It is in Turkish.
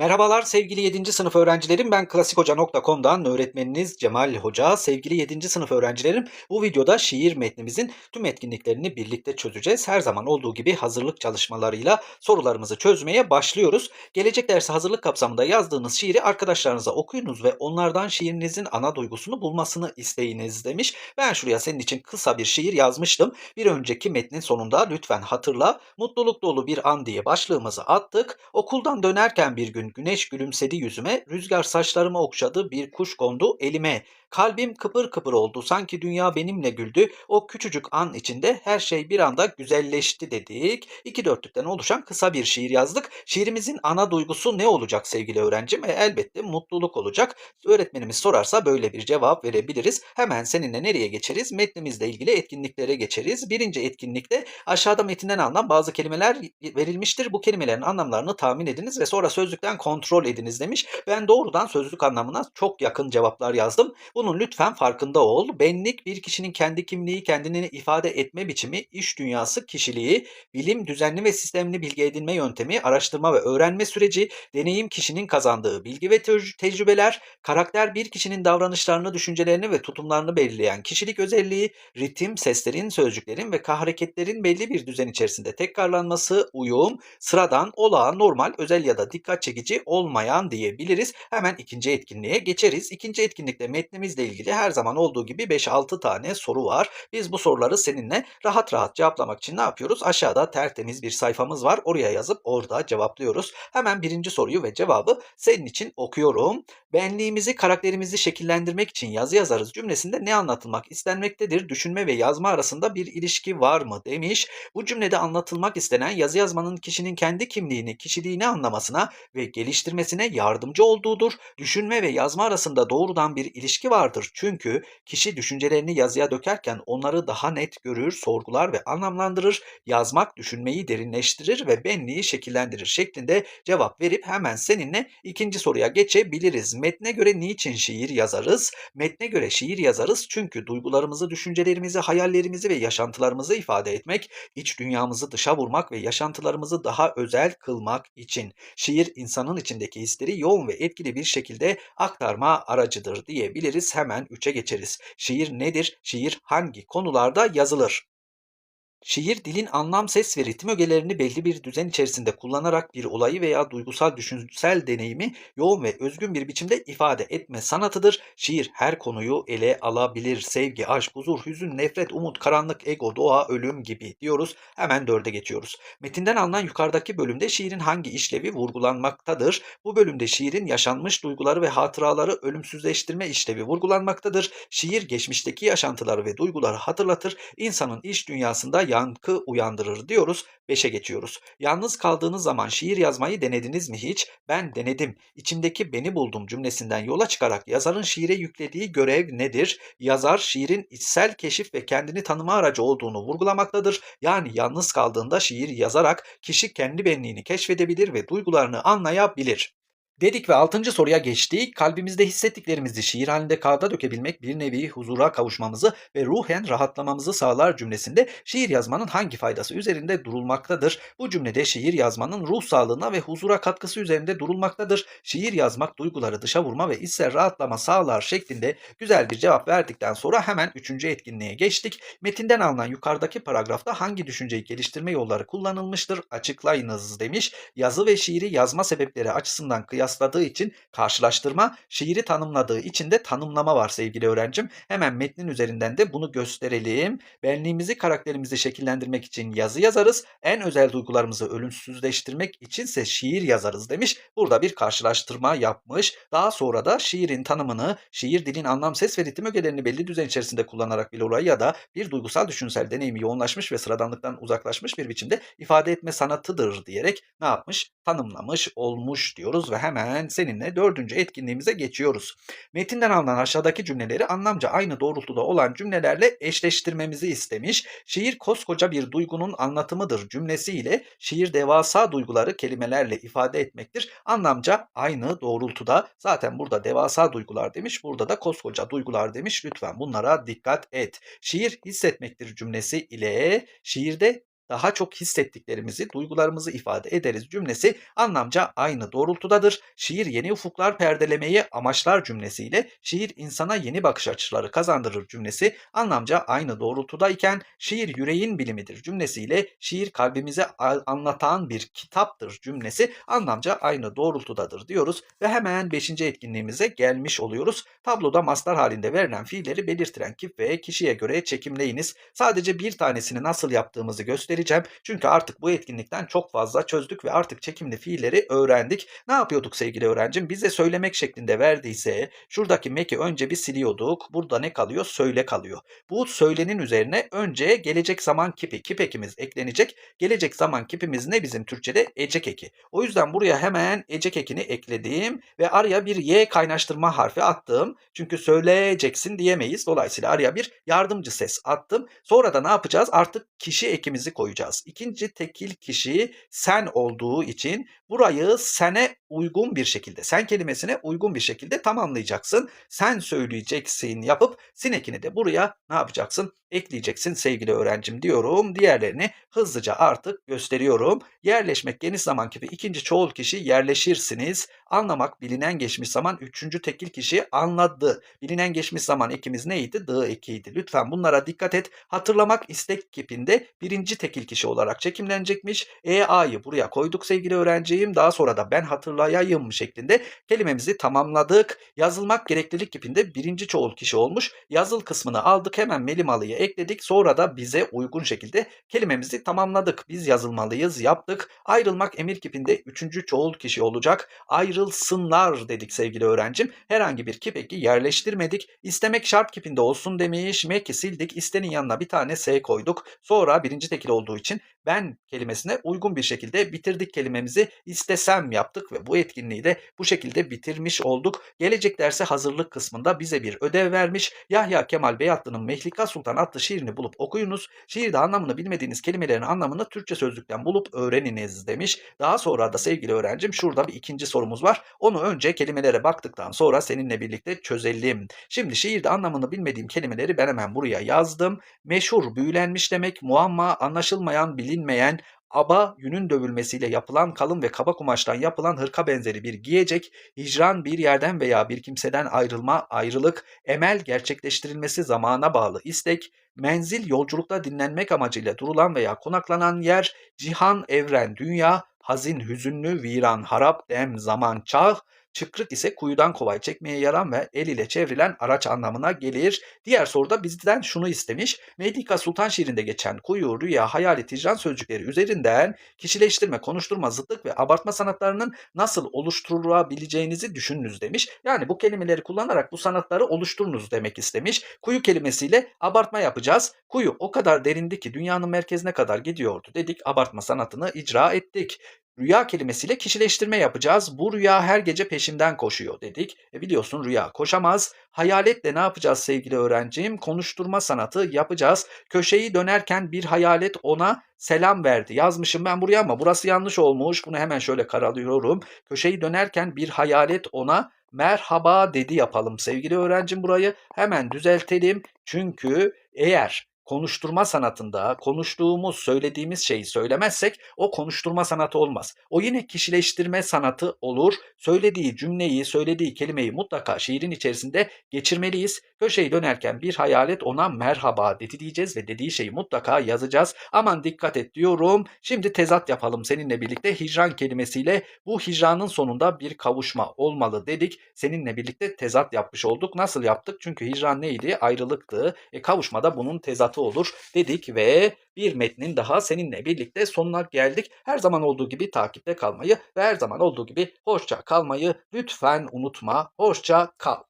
Merhabalar sevgili 7. sınıf öğrencilerim. Ben klasikhoca.com'dan öğretmeniniz Cemal Hoca. Sevgili 7. sınıf öğrencilerim, bu videoda şiir metnimizin tüm etkinliklerini birlikte çözeceğiz. Her zaman olduğu gibi hazırlık çalışmalarıyla sorularımızı çözmeye başlıyoruz. Gelecek dersi hazırlık kapsamında yazdığınız şiiri arkadaşlarınıza okuyunuz ve onlardan şiirinizin ana duygusunu bulmasını isteyiniz demiş. Ben şuraya senin için kısa bir şiir yazmıştım. Bir önceki metnin sonunda lütfen hatırla, mutluluk dolu bir an diye başlığımızı attık. Okuldan dönerken bir gün güneş gülümsedi yüzüme, rüzgar saçlarımı okşadı, bir kuş kondu elime. Kalbim kıpır kıpır oldu, sanki dünya benimle güldü. O küçücük an içinde her şey bir anda güzelleşti dedik. İki dörtlükten oluşan kısa bir şiir yazdık. Şiirimizin ana duygusu ne olacak sevgili öğrencim? E, elbette mutluluk olacak. Öğretmenimiz sorarsa böyle bir cevap verebiliriz. Hemen seninle nereye geçeriz? Metnimizle ilgili etkinliklere geçeriz. Birinci etkinlikte aşağıda metinden alınan bazı kelimeler verilmiştir. Bu kelimelerin anlamlarını tahmin ediniz ve sonra sözlükten kontrol ediniz demiş. Ben doğrudan sözlük anlamına çok yakın cevaplar yazdım. Bunun lütfen farkında ol. Benlik bir kişinin kendi kimliği, kendini ifade etme biçimi, iş dünyası, kişiliği, bilim, düzenli ve sistemli bilgi edinme yöntemi, araştırma ve öğrenme süreci, deneyim kişinin kazandığı bilgi ve tec- tecrübeler, karakter bir kişinin davranışlarını, düşüncelerini ve tutumlarını belirleyen kişilik özelliği, ritim, seslerin, sözcüklerin ve hareketlerin belli bir düzen içerisinde tekrarlanması, uyum, sıradan, olağan, normal, özel ya da dikkat çekici olmayan diyebiliriz. Hemen ikinci etkinliğe geçeriz. İkinci etkinlikte metnimizle ilgili her zaman olduğu gibi 5-6 tane soru var. Biz bu soruları seninle rahat rahat cevaplamak için ne yapıyoruz? Aşağıda tertemiz bir sayfamız var. Oraya yazıp orada cevaplıyoruz. Hemen birinci soruyu ve cevabı senin için okuyorum. Benliğimizi, karakterimizi şekillendirmek için yazı yazarız cümlesinde ne anlatılmak istenmektedir? Düşünme ve yazma arasında bir ilişki var mı demiş. Bu cümlede anlatılmak istenen yazı yazmanın kişinin kendi kimliğini, kişiliğini anlamasına ve geliştirmesine yardımcı olduğudur. Düşünme ve yazma arasında doğrudan bir ilişki vardır. Çünkü kişi düşüncelerini yazıya dökerken onları daha net görür, sorgular ve anlamlandırır. Yazmak düşünmeyi derinleştirir ve benliği şekillendirir şeklinde cevap verip hemen seninle ikinci soruya geçebiliriz. Metne göre niçin şiir yazarız? Metne göre şiir yazarız çünkü duygularımızı, düşüncelerimizi, hayallerimizi ve yaşantılarımızı ifade etmek, iç dünyamızı dışa vurmak ve yaşantılarımızı daha özel kılmak için. Şiir insanın içindeki hisleri yoğun ve etkili bir şekilde aktarma aracıdır diyebiliriz. Hemen 3'e geçeriz. Şiir nedir? Şiir hangi konularda yazılır? Şiir, dilin anlam, ses ve ritim ögelerini belli bir düzen içerisinde kullanarak bir olayı veya duygusal düşünsel deneyimi yoğun ve özgün bir biçimde ifade etme sanatıdır. Şiir her konuyu ele alabilir. Sevgi, aşk, huzur, hüzün, nefret, umut, karanlık, ego, doğa, ölüm gibi diyoruz. Hemen dörde geçiyoruz. Metinden alınan yukarıdaki bölümde şiirin hangi işlevi vurgulanmaktadır? Bu bölümde şiirin yaşanmış duyguları ve hatıraları ölümsüzleştirme işlevi vurgulanmaktadır. Şiir geçmişteki yaşantıları ve duyguları hatırlatır. İnsanın iç dünyasında yankı uyandırır diyoruz. 5'e geçiyoruz. Yalnız kaldığınız zaman şiir yazmayı denediniz mi hiç? Ben denedim. İçimdeki beni buldum cümlesinden yola çıkarak yazarın şiire yüklediği görev nedir? Yazar şiirin içsel keşif ve kendini tanıma aracı olduğunu vurgulamaktadır. Yani yalnız kaldığında şiir yazarak kişi kendi benliğini keşfedebilir ve duygularını anlayabilir. Dedik ve 6. soruya geçtik. Kalbimizde hissettiklerimizi şiir halinde kağıda dökebilmek bir nevi huzura kavuşmamızı ve ruhen rahatlamamızı sağlar cümlesinde şiir yazmanın hangi faydası üzerinde durulmaktadır? Bu cümlede şiir yazmanın ruh sağlığına ve huzura katkısı üzerinde durulmaktadır. Şiir yazmak duyguları dışa vurma ve içsel rahatlama sağlar şeklinde güzel bir cevap verdikten sonra hemen 3. etkinliğe geçtik. Metinden alınan yukarıdaki paragrafta hangi düşünceyi geliştirme yolları kullanılmıştır? Açıklayınız demiş. Yazı ve şiiri yazma sebepleri açısından kıyasladığı için karşılaştırma, şiiri tanımladığı için de tanımlama var sevgili öğrencim. Hemen metnin üzerinden de bunu gösterelim. Benliğimizi, karakterimizi şekillendirmek için yazı yazarız. En özel duygularımızı ölümsüzleştirmek içinse şiir yazarız demiş. Burada bir karşılaştırma yapmış. Daha sonra da şiirin tanımını, şiir dilin anlam, ses ve ritim ögelerini belli düzen içerisinde kullanarak bir olayı ya da bir duygusal düşünsel deneyimi yoğunlaşmış ve sıradanlıktan uzaklaşmış bir biçimde ifade etme sanatıdır diyerek ne yapmış? Tanımlamış olmuş diyoruz ve hemen seninle dördüncü etkinliğimize geçiyoruz. Metinden alınan aşağıdaki cümleleri anlamca aynı doğrultuda olan cümlelerle eşleştirmemizi istemiş. Şiir koskoca bir duygunun anlatımıdır cümlesiyle şiir devasa duyguları kelimelerle ifade etmektir. Anlamca aynı doğrultuda zaten burada devasa duygular demiş burada da koskoca duygular demiş. Lütfen bunlara dikkat et. Şiir hissetmektir cümlesi ile şiirde daha çok hissettiklerimizi, duygularımızı ifade ederiz cümlesi anlamca aynı doğrultudadır. Şiir yeni ufuklar perdelemeyi amaçlar cümlesiyle şiir insana yeni bakış açıları kazandırır cümlesi anlamca aynı doğrultudayken şiir yüreğin bilimidir cümlesiyle şiir kalbimize anlatan bir kitaptır cümlesi anlamca aynı doğrultudadır diyoruz ve hemen 5. etkinliğimize gelmiş oluyoruz. Tabloda mastar halinde verilen fiilleri belirtilen kip ve kişiye göre çekimleyiniz. Sadece bir tanesini nasıl yaptığımızı göstereceğim. Çünkü artık bu etkinlikten çok fazla çözdük ve artık çekimli fiilleri öğrendik. Ne yapıyorduk sevgili öğrencim? Bize söylemek şeklinde verdiyse şuradaki meki önce bir siliyorduk. Burada ne kalıyor? Söyle kalıyor. Bu söylenin üzerine önce gelecek zaman kipi, kip ekimiz eklenecek. Gelecek zaman kipimiz ne bizim Türkçe'de? Ecek eki. O yüzden buraya hemen ecek ekini ekledim ve araya bir y kaynaştırma harfi attım. Çünkü söyleyeceksin diyemeyiz. Dolayısıyla araya bir yardımcı ses attım. Sonra da ne yapacağız? Artık kişi ekimizi koyacağız. İkinci tekil kişi sen olduğu için burayı sene uygun bir şekilde, sen kelimesine uygun bir şekilde tamamlayacaksın. Sen söyleyeceksin yapıp sin ekini de buraya ne yapacaksın? Ekleyeceksin sevgili öğrencim diyorum. Diğerlerini hızlıca artık gösteriyorum. Yerleşmek geniş zaman kipi ikinci çoğul kişi yerleşirsiniz. Anlamak bilinen geçmiş zaman üçüncü tekil kişi anladı. Bilinen geçmiş zaman ekimiz neydi? Dı ekiydi. Lütfen bunlara dikkat et. Hatırlamak istek kipinde birinci tekil kişi olarak çekimlenecekmiş. E A'yı buraya koyduk sevgili öğrencim. Daha sonra da ben hatırlayayım şeklinde kelimemizi tamamladık. Yazılmak gereklilik kipinde birinci çoğul kişi olmuş. Yazıl kısmını aldık hemen melimalıyı ekledik. Sonra da bize uygun şekilde kelimemizi tamamladık. Biz yazılmalıyız yaptık. Ayrılmak emir kipinde üçüncü çoğul kişi olacak. Ayrılsınlar dedik sevgili öğrencim. Herhangi bir kip eki yerleştirmedik. İstemek şart kipinde olsun demiş. Meki sildik. İstenin yanına bir tane S koyduk. Sonra birinci tekil olduğu için ben kelimesine uygun bir şekilde bitirdik kelimemizi istesem yaptık ve bu etkinliği de bu şekilde bitirmiş olduk. Gelecek derse hazırlık kısmında bize bir ödev vermiş. Yahya Kemal Beyatlı'nın Mehlika Sultan adlı şiirini bulup okuyunuz. Şiirde anlamını bilmediğiniz kelimelerin anlamını Türkçe sözlükten bulup öğreniniz demiş. Daha sonra da sevgili öğrencim şurada bir ikinci sorumuz var. Onu önce kelimelere baktıktan sonra seninle birlikte çözelim. Şimdi şiirde anlamını bilmediğim kelimeleri ben hemen buraya yazdım. Meşhur, büyülenmiş demek, muamma, anlaşılmayan, bilinmeyen, aba yünün dövülmesiyle yapılan kalın ve kaba kumaştan yapılan hırka benzeri bir giyecek, hicran bir yerden veya bir kimseden ayrılma, ayrılık, emel gerçekleştirilmesi zamana bağlı istek, menzil yolculukta dinlenmek amacıyla durulan veya konaklanan yer, cihan, evren, dünya, hazin, hüzünlü, viran, harap, dem, zaman, çağ, Çıkrık ise kuyudan kolay çekmeye yaran ve el ile çevrilen araç anlamına gelir. Diğer soruda bizden şunu istemiş. Medika Sultan şiirinde geçen kuyu, rüya, hayalet, hicran sözcükleri üzerinden kişileştirme, konuşturma, zıtlık ve abartma sanatlarının nasıl oluşturulabileceğinizi düşününüz demiş. Yani bu kelimeleri kullanarak bu sanatları oluşturunuz demek istemiş. Kuyu kelimesiyle abartma yapacağız. Kuyu o kadar derindi ki dünyanın merkezine kadar gidiyordu dedik. Abartma sanatını icra ettik. Rüya kelimesiyle kişileştirme yapacağız. Bu rüya her gece peşimden koşuyor dedik. E biliyorsun rüya koşamaz. Hayaletle ne yapacağız sevgili öğrencim? Konuşturma sanatı yapacağız. Köşeyi dönerken bir hayalet ona selam verdi. Yazmışım ben buraya ama burası yanlış olmuş. Bunu hemen şöyle karalıyorum. Köşeyi dönerken bir hayalet ona merhaba dedi yapalım sevgili öğrencim burayı. Hemen düzeltelim. Çünkü eğer konuşturma sanatında konuştuğumuz, söylediğimiz şeyi söylemezsek o konuşturma sanatı olmaz. O yine kişileştirme sanatı olur. Söylediği cümleyi, söylediği kelimeyi mutlaka şiirin içerisinde geçirmeliyiz. Köşeyi dönerken bir hayalet ona merhaba dedi diyeceğiz ve dediği şeyi mutlaka yazacağız. Aman dikkat et diyorum. Şimdi tezat yapalım seninle birlikte hicran kelimesiyle. Bu hicranın sonunda bir kavuşma olmalı dedik. Seninle birlikte tezat yapmış olduk. Nasıl yaptık? Çünkü hicran neydi? Ayrılıktı. E, kavuşma da bunun tezatı olur dedik ve bir metnin daha seninle birlikte sonuna geldik. Her zaman olduğu gibi takipte kalmayı ve her zaman olduğu gibi hoşça kalmayı lütfen unutma. Hoşça kal.